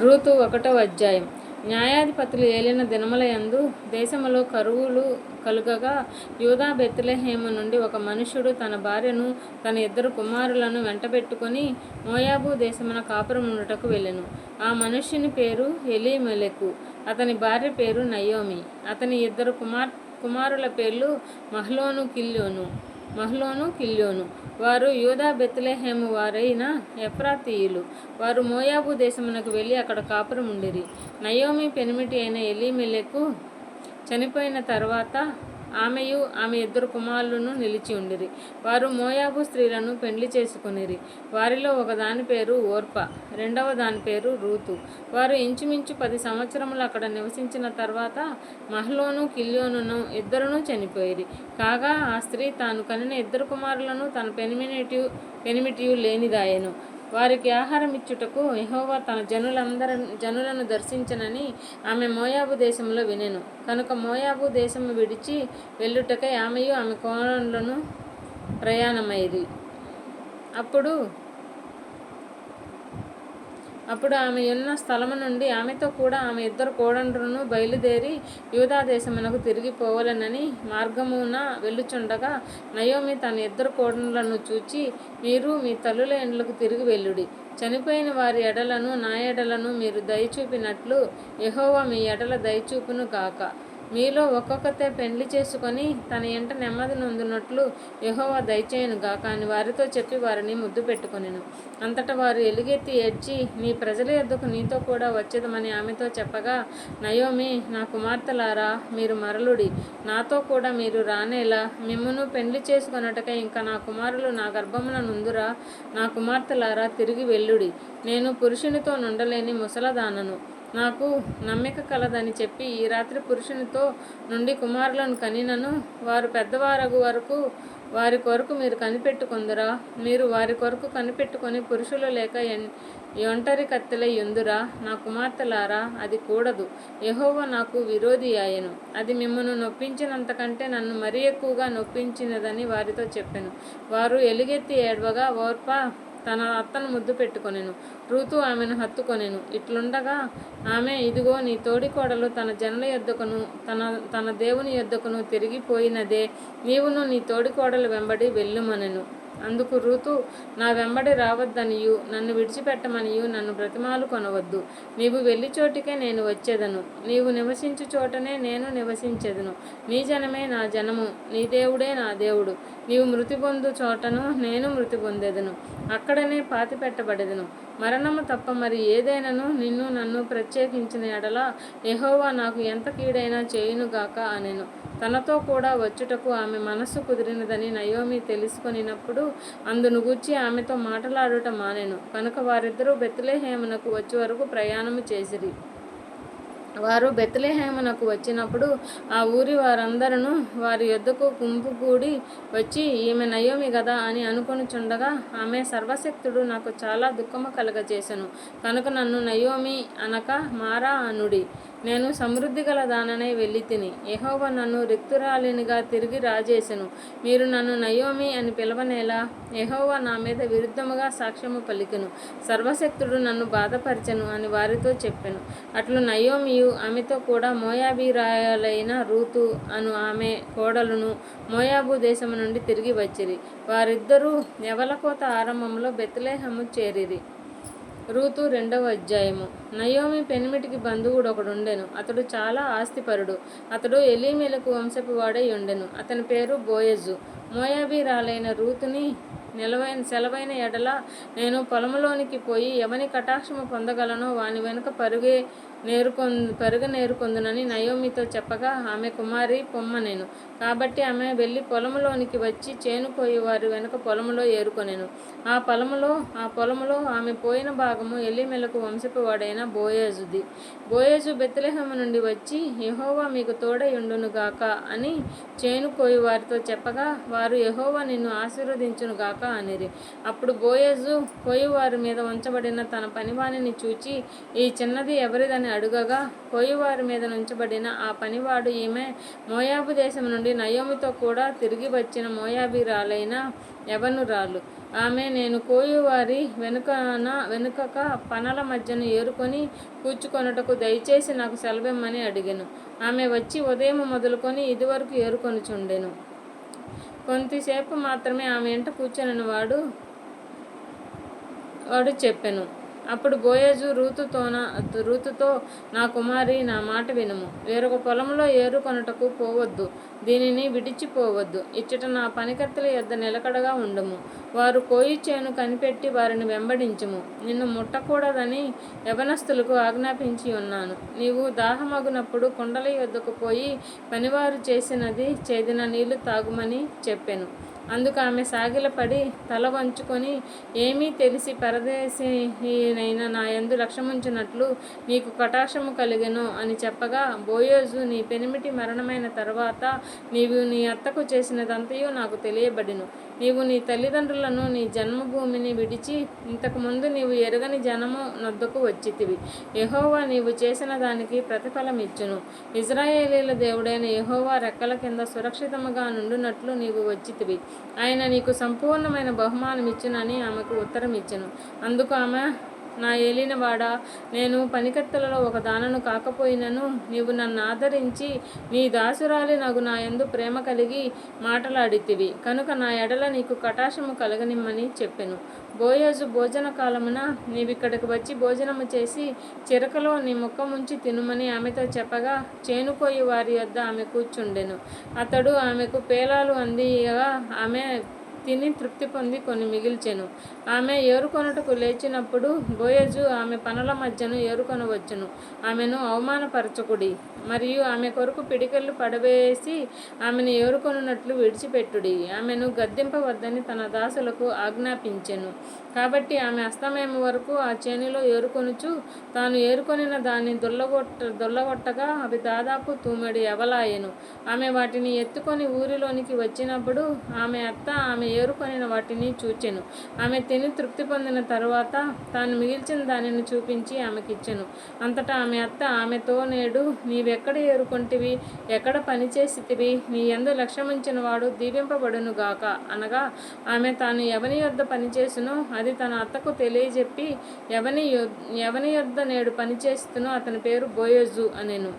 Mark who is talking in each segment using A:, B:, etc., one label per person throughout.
A: Ruth ఒకటో అధ్యాయం. న్యాయాధిపతులు ఏలిన దినములయందు దేశములో కరువులు కలుగగా యూదా బెత్లెహేము నుండి ఒక మనుషుడు తన భార్యను తన ఇద్దరు కుమారులను వెంటబెట్టుకొని మోయాబు దేశమున కాపురముండుటకు వెళ్ళెను. ఆ మనుష్యుని పేరు ఎలీమెలెకు అతని భార్య పేరు నయోమి అతని ఇద్దరు కుమార్ కుమారుల పేర్లు మహ్లోను కిల్యోను మహ్లోను కిల్యోను. వారు యూదా బెత్లెహేము వారైన ఎఫ్రాతీయులు. వారు మోయాబు దేశమునకు వెళ్ళి అక్కడ కాపురం ఉండిరి నయోమి పెనిమిటి అయిన ఎలీమెలెకు చనిపోయిన తర్వాత ఆమెయు ఆమె ఇద్దరు కుమారులను నిలిచి ఉండిరి. వారు మోయాబు స్త్రీలను పెండ్లి చేసుకునిరి. వారిలో ఒక దాని పేరు ఓర్ప రెండవ దాని పేరు రూతు. వారు ఇంచుమించు పది సంవత్సరములు అక్కడ నివసించిన తర్వాత మహ్లోను కిల్యోనును ఇద్దరును చనిపోయిరి. కాగా ఆ స్త్రీ తాను కనిన ఇద్దరు కుమారులను తన పెనిమినేటివ్ పెనిమిటియు లేనిదాయెను. వారికి ఆహారం ఇచ్చుటకు యహోవా తన జనులందరి జనులను దర్శించనని ఆమె మోయాబు దేశంలో వినెను. కనుక మోయాబు దేశము విడిచి వెళ్ళుటకై ఆమెయు ఆమె కోణలను ప్రయాణమైది. అప్పుడు అప్పుడు ఆమె ఉన్న స్థలము నుండి ఆమెతో కూడా ఆమె ఇద్దరు కోడండ్రును బయలుదేరి యూదాదేశమునకు తిరిగి మార్గమున వెళ్ళుచుండగా నయోమి తన ఇద్దరు కోడండ్లను చూచి మీరు మీ తల్లుల ఇండ్లకు తిరిగి వెళ్ళుడి. చనిపోయిన వారి ఎడలను నా ఎడలను మీరు దయచూపినట్లు ఎహోవా మీ ఎడల దయచూపును గాక. మీలో ఒక్కొక్కతే పెండ్లి చేసుకొని తన ఇంట నెమ్మది నొందునట్లు యహోవా దయచేయను గాక అని వారితో చెప్పి వారిని ముద్దు పెట్టుకొనెను. అంతటా వారు ఎలుగెత్తి ఏడ్చి నీ ప్రజల యొద్దకు నీతో కూడా వచ్చేదమని ఆమెతో చెప్పగా నయోమి నా కుమార్తెలారా మీరు మరలుడి. నాతో కూడా మీరు రానేలా. మిమ్మను పెండ్లి చేసుకొనుటకై ఇంకా నా కుమారులు నా గర్భమున నుందురా. నా కుమార్తెలారా తిరిగి వెళ్ళుడి. నేను పురుషునితో నుండలేని ముసలదానను. నాకు నమ్మిక కలదని చెప్పి ఈ రాత్రి పురుషునితో నుండి కుమారులను కనినను. వారు పెద్దవారగు వరకు వారి కొరకు మీరు కనిపెట్టుకుందురా. మీరు వారి కొరకు కనిపెట్టుకొని పురుషులు లేక ఎన్ ఒంటరి కత్తెలై ఎందురా నా కుమార్తెలారా అది కూడదు. యహోవ నాకు విరోధి ఆయను అది మిమ్మను నొప్పించినంతకంటే నన్ను మరీ ఎక్కువగా నొప్పించినదని వారితో చెప్పాను. వారు ఎలుగెత్తి ఏడవగా ఓర్పా తన అత్తను ముద్దు పెట్టుకొనెను. రూతు ఆమెను హత్తుకొనెను. ఇట్లుండగా ఆమె ఇదిగో నీ తోడికోడలు తన జనుల యొద్దకును తన తన దేవుని యొద్దకును తిరిగిపోయినదే. నీవును నీ తోడికోడలు వెంబడి వెళ్ళుమనెను. అందుకు ఋతు నా వెంబడి రావద్దనియు నన్ను విడిచిపెట్టమనియు నన్ను బ్రతిమాలు కొనవద్దు. నీవు వెళ్ళి చోటికే నేను వచ్చేదను. నీవు నివసించు చోటనే నేను నివసించెదను. నీ జనమే నా జనము నీ దేవుడే నా దేవుడు. నీవు మృతి పొందు చోటను నేను మృతి పొందేదను. అక్కడనే పాతి పెట్టబడేదను. మరణము తప్ప మరి ఏదైనాను నిన్ను నన్ను ప్రత్యేకించిన ఎడల ఎహోవా నాకు ఎంత కీడైనా చేయునుగాక అనెను. తనతో కూడా వచ్చుటకు ఆమె మనస్సు కుదిరినదని నయోమి తెలుసుకొనినప్పుడు అందును గూర్చి ఆమెతో మాట్లాడుట మానేను. కనుక వారిద్దరూ బెత్లెహేమునకు వచ్చే వరకు ప్రయాణము చేసిరి. వారు బెత్లెహేమునకు వచ్చినప్పుడు ఆ ఊరి వారందరూ వారి యొద్దకు గుంపుగూడి వచ్చి ఈమె నయోమి కదా అని అనుకొనుచుండగా ఆమె సర్వశక్తుడు నాకు చాలా దుఃఖము కలగజేశాను కనుక నన్ను నయోమి అనక మారా అనుడి. నేను సమృద్ధి గల దాననే వెళ్ళి తిని. యహోవ నన్ను రిక్తురాలినిగా తిరిగి రాజేసెను. మీరు నన్ను నయోమి అని పిలవనేలా యహోవ నా మీద విరుద్ధముగా సాక్ష్యము పలికెను. సర్వశక్తుడు నన్ను బాధపరచెను అని వారితో చెప్పెను. అట్లు నయోమియు ఆమెతో కూడా మోయాబీరాయలైన రూతు అను ఆమె కోడలును మోయాబు దేశము నుండి తిరిగి వచ్చిరి. వారిద్దరూ ఎవలకోత ఆరంభంలో బెత్లేహము చేరిరి. రూతు రెండవ అధ్యాయము. నయోమి పెనిమిటికి బంధువుడు ఒకడుండెను. అతడు చాలా ఆస్తిపరుడు. అతడు ఎలీమెలకు వంశపు వాడై ఉండెను. అతని పేరు బోయజు. మోయాబీరాలైన రూతుని నిలవైన సెలవైన ఎడల నేను పొలంలోనికి పోయి ఎవని కటాక్షము పొందగలనో వాని వెనుక పరుగే నేరుకొం పరుగ నేరుకొందునని నయోమితో చెప్పగా ఆమె కుమారి పొమ్మనేను కాబట్టి ఆమె వెళ్ళి పొలంలోనికి వచ్చి చేను కోయి వారి వెనుక పొలములో ఏరుకొనేను. ఆ పొలములో ఆ పొలములో ఆమె పోయిన భాగము ఎల్లిమెలకు వంశపు వాడైన బోయేజుది. బోయేజు బెత్తలేహము నుండి వచ్చి యహోవా మీకు తోడై గాక అని చేను కోయి వారితో చెప్పగా వారు యహోవా నిన్ను ఆశీర్వదించునుగాక అనిరి. అప్పుడు బోయేజు కోయి వారి మీద ఉంచబడిన తన పనివానిని చూచి ఈ చిన్నది ఎవరిదని అడుగగా కోయివారి మీద నుంచబడిన ఆ పనివాడు ఈమె మోయాబు దేశం నుండి నయోమితో కూడా తిరిగి వచ్చిన మోయాబీరాలైన యవనురాలు. ఆమె నేను కోయువారి వెనుకన వెనుకక పనల మధ్యను ఏరుకొని కూర్చుకొనుటకు దయచేసి నాకు సెలవిమ్మని అడిగాను. ఆమె వచ్చి ఉదయం మొదలుకొని ఇదివరకు ఏరుకొనుచుండెను. కొంతసేపు మాత్రమే ఆమె ఇంట కూర్చొని వాడు వాడు చెప్పాను. అప్పుడు బోయజు రూతుతోన రూతుతో నా కుమారి నా మాట వినుము. వేరొక పొలంలో ఏరుకొనుటకు పోవద్దు దీనిని విడిచిపోవద్దు. ఇచ్చట నా పనికర్తల యొద్ద నిలకడగా ఉండము. వారు కోయి చేను కనిపెట్టి వారిని వెంబడించము. నిన్ను ముట్టకూడదని యవనస్తులకు ఆజ్ఞాపించి ఉన్నాను. నీవు దాహమగునప్పుడు కుండల యొద్దకు పోయి పనివారు చేసినది చేదిన నీళ్ళు తాగుమని చెప్పాను. అందుకు ఆమె సాగిలపడి తల వంచుకొని ఏమీ తెలిసి పరదేశీనైనా నా యందు లక్ష్యముంచినట్లు నీకు కటాక్షము కలిగెను అని చెప్పగా బోయోజు నీ పెనిమిటి మరణమైన తర్వాత నీవు నీ అత్తకు చేసినదంతయు నాకు తెలియబడిను. నీవు నీ తల్లిదండ్రులను నీ జన్మభూమిని విడిచి ఇంతకుముందు నీవు ఎరగని జనము నొద్దకు వచ్చితివి. యహోవా నీవు చేసిన దానికి ప్రతిఫలం ఇచ్చును ఇజ్రాయేలీల దేవుడైన యహోవా రెక్కల కింద సురక్షితముగా నుండునట్లు నీవు వచ్చితివి. ఆయన నీకు సంపూర్ణమైన బహుమానం ఇచ్చునని ఆమెకు ఉత్తరం ఇచ్చెను అందుకు ఆమె నా ఏలినవాడా నేను పనికత్తలలో ఒక దానను కాకపోయినను నీవు నన్ను ఆదరించి నీ దాసురాలి నాకు నా యందు ప్రేమ కలిగి మాటలాడితివి. కనుక నా ఎడల నీకు కటాశము కలగనిమ్మని చెప్పెను. బోయోజు భోజన కాలమున నీవిక్కడికి వచ్చి భోజనము చేసి చిరకలో నీ ముఖముంచి తినుమని ఆమెతో చెప్పగా చేనుకోయి వారి వద్ద ఆమె కూర్చుండెను. అతడు ఆమెకు పేలాలు అందియగా ఆమె తిని తృప్తి పొంది కొన్ని మిగిల్చెను. ఆమె ఏరుకొనుటకు లేచినప్పుడు బోయజు ఆమె పనుల మధ్యను ఏరుకొనవచ్చును. ఆమెను అవమానపరచకుడి. మరియు ఆమె కొరకు పిడికెళ్ళు పడవేసి ఆమెను ఏరుకొనున్నట్లు విడిచిపెట్టుడి. ఆమెను గద్దింపవద్దని తన దాసులకు ఆజ్ఞాపించెను. కాబట్టి ఆమె అస్తమయం వరకు ఆ చేనిలో ఏరుకొనుచు తాను ఏరుకొనిన దాన్ని దొల్లగొట్ట దొల్లగొట్టగా అవి దాదాపు తూమెడు ఎవలాయెను. ఆమె వాటిని ఎత్తుకొని ఊరిలోనికి వచ్చినప్పుడు ఆమె అత్త ఆమె ఏరుకొనిన వాటిని చూచెను. ఆమె తిని తృప్తి పొందిన తరువాత తాను మిగిల్చిన దానిని చూపించి ఆమెకిచ్చెను. అంతటా ఆమె అత్త ఆమెతో నేడు నీవెక్కడ ఏరుకొంటివి? ఎక్కడ పనిచేసితివి నీ ఎందు లక్ష్యమించిన వాడు దీవింపబడును గాక అనగా ఆమె తాను ఎవని యొద్ద పనిచేసునో అది తన అత్తకు తెలియజెప్పి ఎవని యొ- ఎవని యొద్ద నేడు పనిచేస్తునో అతని పేరు బోయోజు అనెను.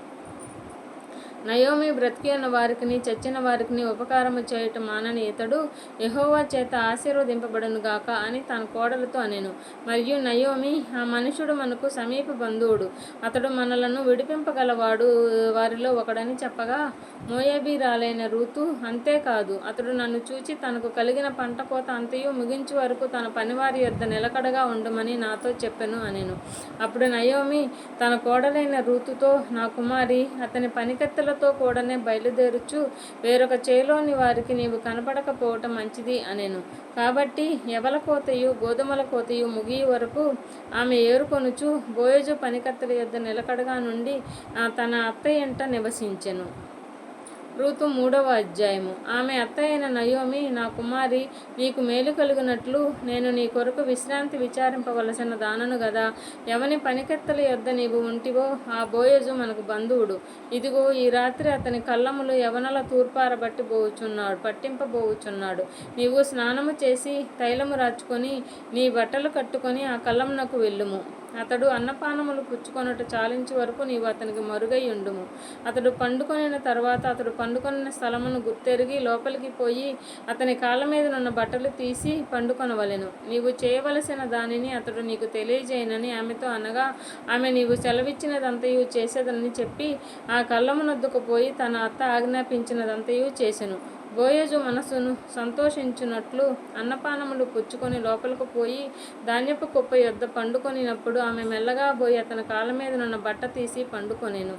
A: నయోమి బ్రతికిన వారికిని చచ్చిన వారికిని ఉపకారము చేయటం మానని ఇతడు ఎహోవా చేత ఆశీర్వదింపబడును గాక అని తన కోడలతో అనెను. మరియు నయోమి ఆ మనుషుడు మనకు సమీప బంధువుడు. అతడు మనలను విడిపింపగలవాడు వారిలో ఒకడని చెప్పగా మోయబీరాలైన రూతు అంతేకాదు. అతడు నన్ను చూచి తనకు కలిగిన పంట కోత అంతయు ముగించు వరకు తన పనివారి యొద్ద నిలకడగా ఉండమని నాతో చెప్పెను అనెను. అప్పుడు నయోమి తన కోడలైన రూతుతో నా కుమారి అతని పనికత్తెలతో కూడానే బయలుదేరుచు వేరొక చేలోని వారికి నీవు కనపడకపోవటం మంచిది అనెను. కాబట్టి ఎవల కోతయు గోధుమల కోతయు ముగియ వరకు ఆమె ఏరుకొనుచు బోయజు పనికత్తెల యొద్ద నిలకడగా నుండి తన అత్తయ్యంట నివసించెను. రూతు మూడవ అధ్యాయము. ఆమె అత్త అయిన నయోమి నా కుమారి నీకు మేలు కలుగునట్లు నేను నీ కొరకు విశ్రాంతి విచారింపవలసిన దానను గదా. ఎవని పనికెత్తల యొద్ద నీవు ఉంటివో ఆ బోయజు మనకు బంధువుడు. ఇదిగో ఈ రాత్రి అతని కళ్ళములు యవనల తూర్పారబట్టి పోవుచున్నాడు పట్టింపబోవుచున్నాడు నీవు స్నానము చేసి తైలము రాచుకొని నీ బట్టలు కట్టుకొని ఆ కళ్ళమునకు వెళ్ళుము. అతడు అన్నపానములు పుచ్చుకొనుట చాలించి వరకు నీవు అతనికి మరుగై ఉండుము. అతడు పండుకొనిన తర్వాత అతడు పండుకొనిన స్థలమును గుర్తెరిగి లోపలికి పోయి అతని కాళ్ళ మీద నున్న బట్టలు తీసి పండుకొనవలెను. నీవు చేయవలసిన దానిని అతడు నీకు తెలియజేయనని ఆమెతో అనగా ఆమె నీవు సెలవిచ్చినదంతయు చేసేదని చెప్పి ఆ కళ్ళమునొద్దుకుపోయి తన అత్త ఆజ్ఞాపించినదంతయు చేసెను. బోయజు మనసును సంతోషించున్నట్లు అన్నపానములు పుచ్చుకొని లోపలికి పోయి ధాన్యపు కుప్ప యొద్ద పండుకొనినప్పుడు ఆమె మెల్లగా పోయి అతని కాళ్ళ మీద నున్న బట్ట తీసి పండుకొనేను.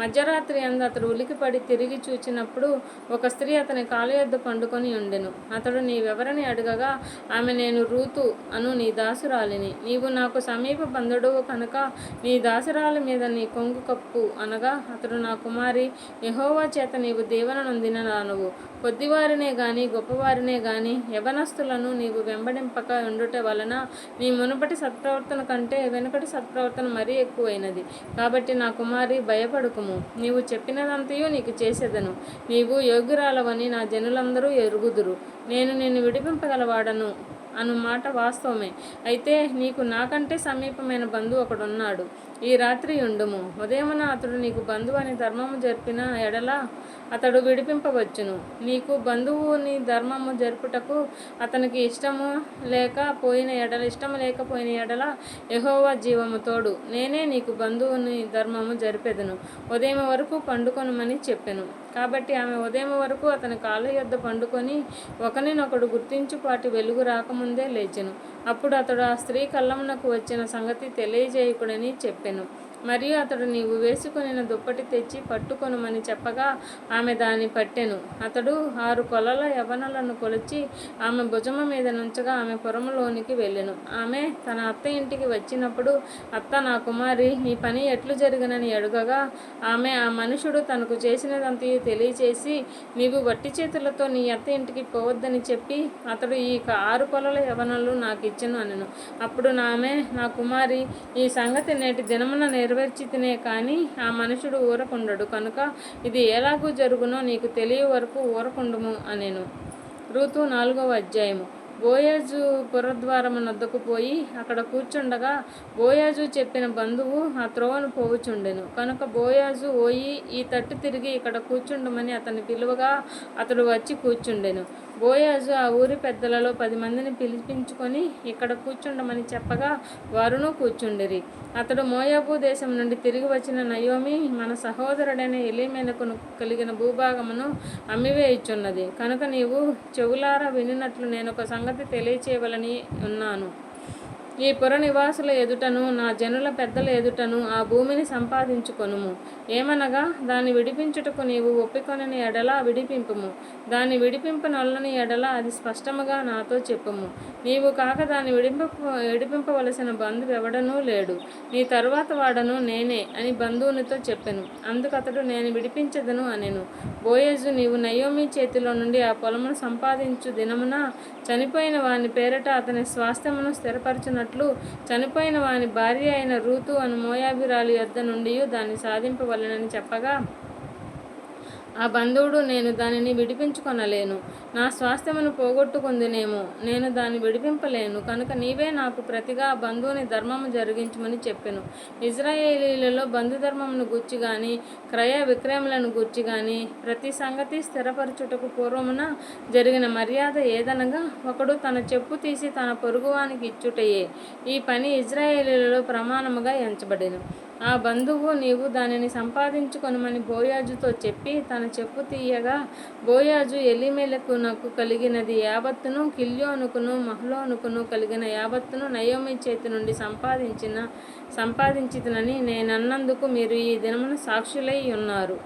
A: మధ్యరాత్రి అందు అతడు ఉలికిపడి తిరిగి చూచినప్పుడు ఒక స్త్రీ అతని కాళ్ళ యొద్ద పండుకొని ఉండెను. అతడు నీవెవరని అడగగా ఆమె నేను రూతు అను నీ దాసురాలిని. నీవు నాకు సమీప బంధుడువు కనుక నీ దాసురాలి మీద నీ కొంగు కప్పు అనగా అతడు నా కుమారి యహోవా చేత నీవు దీవెన నొందిన దానవు కొద్దివారినే గాని గొప్పవారినే గాని యవనస్తులను నీవు వెంబడింపక ఉండుట వలన నీ మునుపటి సత్ప్రవర్తన కంటే వెనుకటి సత్ప్రవర్తన మరీ ఎక్కువైనది. కాబట్టి నా కుమారి భయపడుకుము. నీవు చెప్పినదంతయు నీకు చేసేదను. నీవు యోగ్యురాలవని నా జనులందరూ ఎరుగుదురు. నేను నిన్ను విడిపింపగలవాడను. అన్నమాట మాట వాస్తవమే. అయితే నీకు నాకంటే సమీపమైన బంధువు ఒకడున్నాడు. ఈ రాత్రి ఉండుము. ఉదయమున అతడు నీకు బంధువు అని ధర్మము జరిపిన ఎడల అతడు విడిపింపవచ్చును. నీకు బంధువుని ధర్మము జరుపుటకు అతనికి ఇష్టము లేకపోయిన ఎడల ఇష్టము లేకపోయిన ఎడల యహోవా జీవము తోడు. నేనే నీకు బంధువుని ధర్మము జరిపెదను. ఉదయం వరకు పండుకొనమని చెప్పెను. కాబట్టి ఆమె ఉదయం వరకు అతని కాళ్ళ యొద్ద పండుకొని ఒకనినొకడు గుర్తించుపాటి వెలుగు రాకముందే లేచెను. అప్పుడు అతడు ఆ స్త్రీ కళ్ళమునకు వచ్చిన సంగతి తెలియజేయకుడని చెప్పెను. మరియు అతడు నీవు వేసుకొనిన దుప్పటి తెచ్చి పట్టుకొనుమని చెప్పగా ఆమె దాన్ని పట్టెను. అతడు ఆరు కొలల యవనలను కొలిచి ఆమె భుజము మీద నుంచగా ఆమె పురములోనికి వెళ్ళెను. ఆమె తన అత్త ఇంటికి వచ్చినప్పుడు అత్త నా కుమారి నీ పని ఎట్లు జరిగినని అడుగగా ఆమె ఆ మనుషుడు తనకు చేసినదంతయు తెలియచేసి నీవు వట్టి చేతులతో నీ అత్త ఇంటికి పోవద్దని చెప్పి అతడు ఈ క- ఆరు కొలల యవనలు నాకు ఇచ్చను అనెను. అప్పుడు నా ఆమె నా కుమారి ఈ సంగతి నేటి దినమున నెరవేర్చితేనే కానీ ఆ మనుషుడు ఊరకుండడు. కనుక ఇది ఎలాగూ జరుగునో నీకు తెలియ వరకు ఊరకుండుము అనేను. ఋతు నాలుగవ అధ్యాయము. బోయాజు పురద్వారమునొద్దకు పోయి అక్కడ కూర్చుండగా బోయాజు చెప్పిన బంధువు ఆ త్రోవను పోవుచుండెను కనుక బోయాజు ఓయి ఈ తట్టు తిరిగి ఇక్కడ కూర్చుండమని అతన్ని పిలువగా అతడు వచ్చి కూర్చుండెను. బోయాజు ఆ ఊరి పెద్దలలో పది మందిని పిలిపించుకొని ఇక్కడ కూర్చుండమని చెప్పగా వారును కూర్చుండిరి. అతడు మోయాబు దేశం నుండి తిరిగి వచ్చిన నయోమి మన సహోదరుడైన ఎలిమెనకును కలిగిన భూభాగమును అమ్మివేయుచున్నది. కనుక నీవు చెవులారా వినినట్లు నేను ఒక సంగతి తెలియచేయవలని ఉన్నాను. ఈ పుర నివాసుల ఎదుటను నా జనుల పెద్దల ఎదుటను ఆ భూమిని సంపాదించుకొనుము. ఏమనగా దాన్ని విడిపించుటకు నీవు ఒప్పికొనని ఎడల విడిపింపుము. దాన్ని విడిపింపనొల్లని ఎడల అది స్పష్టముగా నాతో చెప్పుము. నీవు కాక దాన్ని విడింప విడిపింపవలసిన బంధువు ఎవడనూ లేడు. నీ తరువాత వాడను నేనే అని బంధువునితో చెప్పెను. అందుకతడు నేను విడిపించదను అనెను. బోయేజు నీవు నయోమి చేతిలో నుండి ఆ పొలమును సంపాదించు దినమున చనిపోయిన వాని పేరట అతని స్వాస్థ్యమును స్థిరపరచునట్లు చనిపోయిన వాని భార్య అయిన రూతు అను మోయాభిరాలి యొద్ద నుండి దాన్ని సాధింపవలెనని చెప్పగా ఆ బంధువుడు నేను దానిని విడిపించుకొనలేను. నా స్వాస్థ్యమును పోగొట్టుకుందినేమో. నేను దాన్ని విడిపింపలేను. కనుక నీవే నాకు ప్రతిగా బంధువుని ధర్మము జరిగించమని చెప్పెను. ఇజ్రాయేలీలలో బంధుధర్మమును గూర్చి గాని క్రయ విక్రయములను గూర్చి గాని ప్రతి సంగతి స్థిరపరచుటకు పూర్వమున జరిగిన మర్యాద ఏదనగా ఒకడు తన చెప్పు తీసి తన పొరుగువానికి ఇచ్చుటయే. ఈ పని ఇజ్రాయేలీలలో ప్రమాణముగా ఎంచబడెను. ఆ బంధువు నీవు దానిని సంపాదించుకొనమని బోయాజుతో చెప్పి తన చెప్పు తీయగా బోయాజు ఎలిమెలకు నాకు కలిగినది యావత్తును కిల్యోనుకును మహ్లోనుకును కలిగిన యావత్తును నయోమి చేతి నుండి సంపాదించిన సంపాదించితనని నేనన్నందుకు మీరు ఈ దినమున సాక్షులై ఉన్నారు.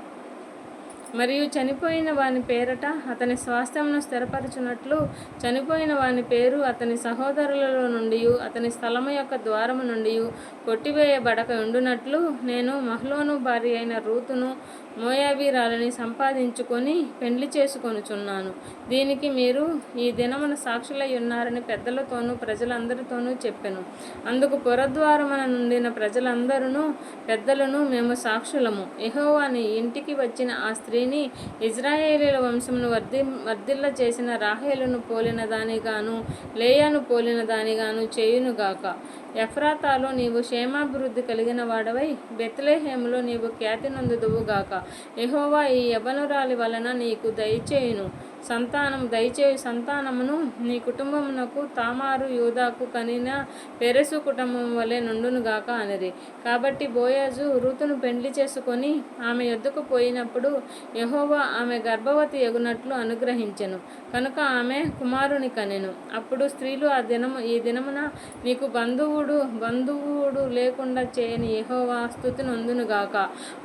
A: మరియు చనిపోయిన వాని పేరట అతని స్వాస్థ్యమును స్థిరపరచునట్లు చనిపోయిన వాని పేరు అతని సహోదరులలో నుండి అతని స్థలము యొక్క ద్వారము నుండి కొట్టివేయబడక ఉండునట్లు నేను మహ్లోను భార్య అయిన రూతును మోయాబీరాలని సంపాదించుకొని పెండ్లి చేసుకొనుచున్నాను. దీనికి మీరు ఈ దినమున సాక్షులై ఉన్నారని పెద్దలతోనూ ప్రజలందరితోనూ చెప్పెను. అందుకు పురద్వారమున నుండిన ప్రజలందరూ పెద్దలను మేము సాక్షులము. ఎహోవాని ఇంటికి వచ్చిన ఆ స్త్రీని ఇజ్రాయేలీల వంశమును వర్ధి వర్ధిల్ల చేసిన రాహేలును పోలిన దానిగాను లేయాను పోలిన దానిగాను చేయునుగాక. ఎఫ్రాతాలో నీవు క్షేమాభివృద్ధి కలిగిన వాడవై బెత్లేహేములో నీవు ఖ్యాతి నొందుదువుగాక ఎహోవా ఈ యవనురాలి వలన నీకు దయచేయును సంతానం దయచేయు సంతానమును నీ కుటుంబమునకు తామారు యూదాకు కనిన పెరసు కుటుంబం వలె నుండునుగాక అనిరి. కాబట్టి బోయాజు ఋతును పెండ్లి చేసుకొని ఆమె యొద్దకు పోయినప్పుడు యహోవా ఆమె గర్భవతి ఎగునట్లు అనుగ్రహించెను. కనుక ఆమె కుమారుని కనెను. అప్పుడు స్త్రీలు ఆ దినము ఈ దినమున నీకు బంధువుడు బంధువుడు లేకుండా చేయని యహోవా స్థుతి నొందునుగాక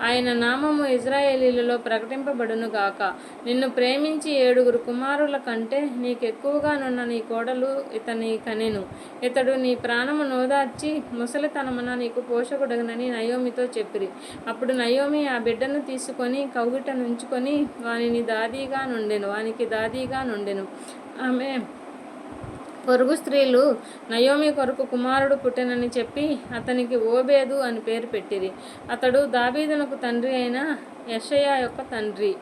A: ఆయన నామము ఇజ్రాయేలీలలో ప్రకటింపబడునుగాక నిన్ను ప్రేమించి ఏడు ఏడుగురు కుమారుల కంటే నీకెక్కువగానున్న నీ కోడలు ఇతని కనెను. ఇతడు నీ ప్రాణము నోదార్చి ముసలితనమున నీకు పోషకుడగనని నయోమితో చెప్పిరి. అప్పుడు నయోమి ఆ బిడ్డను తీసుకొని కౌగిట నుంచుకొని వానిని దాదీగా నుండెను వానికి దాదీగా నుండెను. ఆమె పొరుగు స్త్రీలు నయోమి కొరకు కుమారుడు పుట్టెనని చెప్పి అతనికి ఓబేదు అని పేరు పెట్టిరి. అతడు దావీదునకు తండ్రి అయిన యెషయా యొక్క తండ్రి.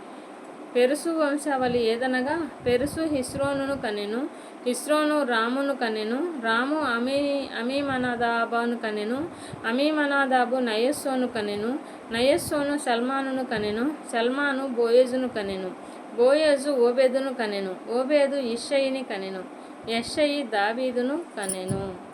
A: పెరుసు వంశావళి ఏదనగా పెరుసు హిస్రోనును కనెను హిస్రోను రామును కనెను రాము అమీ అమీమనాదాబాను కనెను అమీమనాదాబు నయస్సోను కనెను నయస్సోను సల్మానును కనెను సల్మాను బోయేజును కనెను బోయేజు ఓబేదును కనెను ఓబేదు ఇషయిని కనెను యషయి దావీదును కనెను.